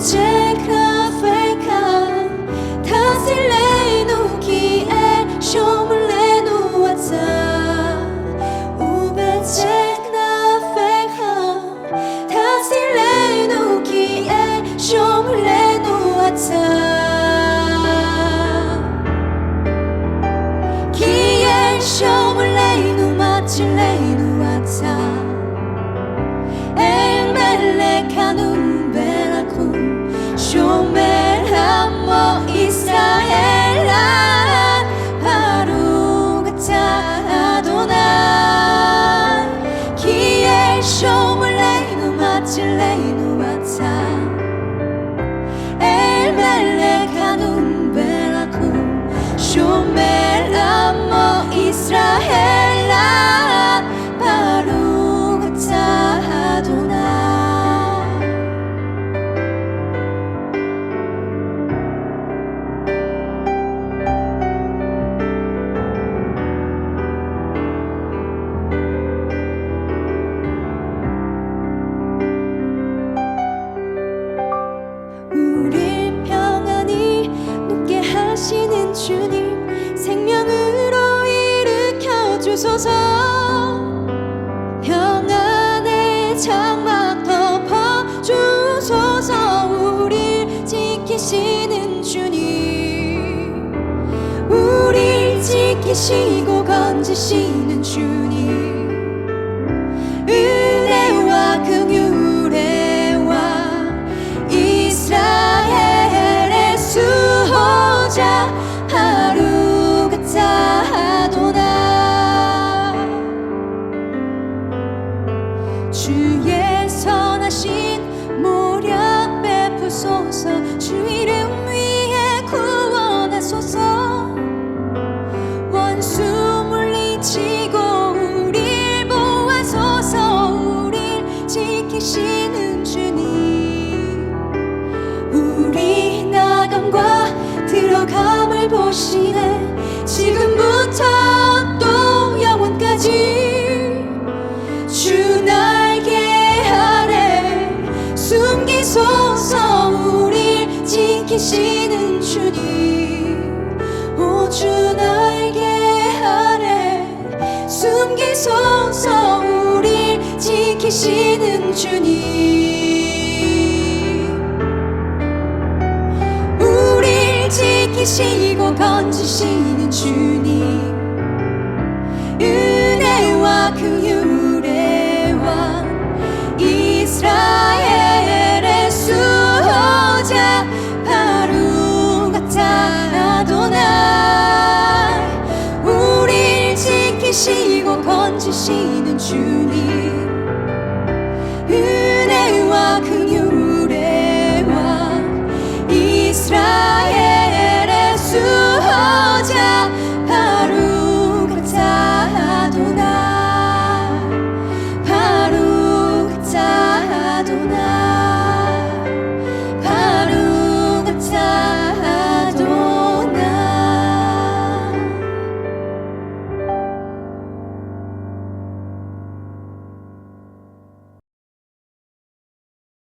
解开 지키시고 건지시는 주님. 은혜와 긍휼의 왕 이스라엘의 수호자 하루 같아 아도나 주의 선하신 모략 베푸소서 보시네 지금부터 또 영원까지 주 날개 아래 숨기소서 우릴 지키시는 주님. 오주 날개 아래 숨기소서 우릴 지키시는 주님 지키시고 건지시는 주님. 은혜와 왕 이스라엘의 수호자 바로 같아 아도나. 우릴 지키시고 건지시는 주님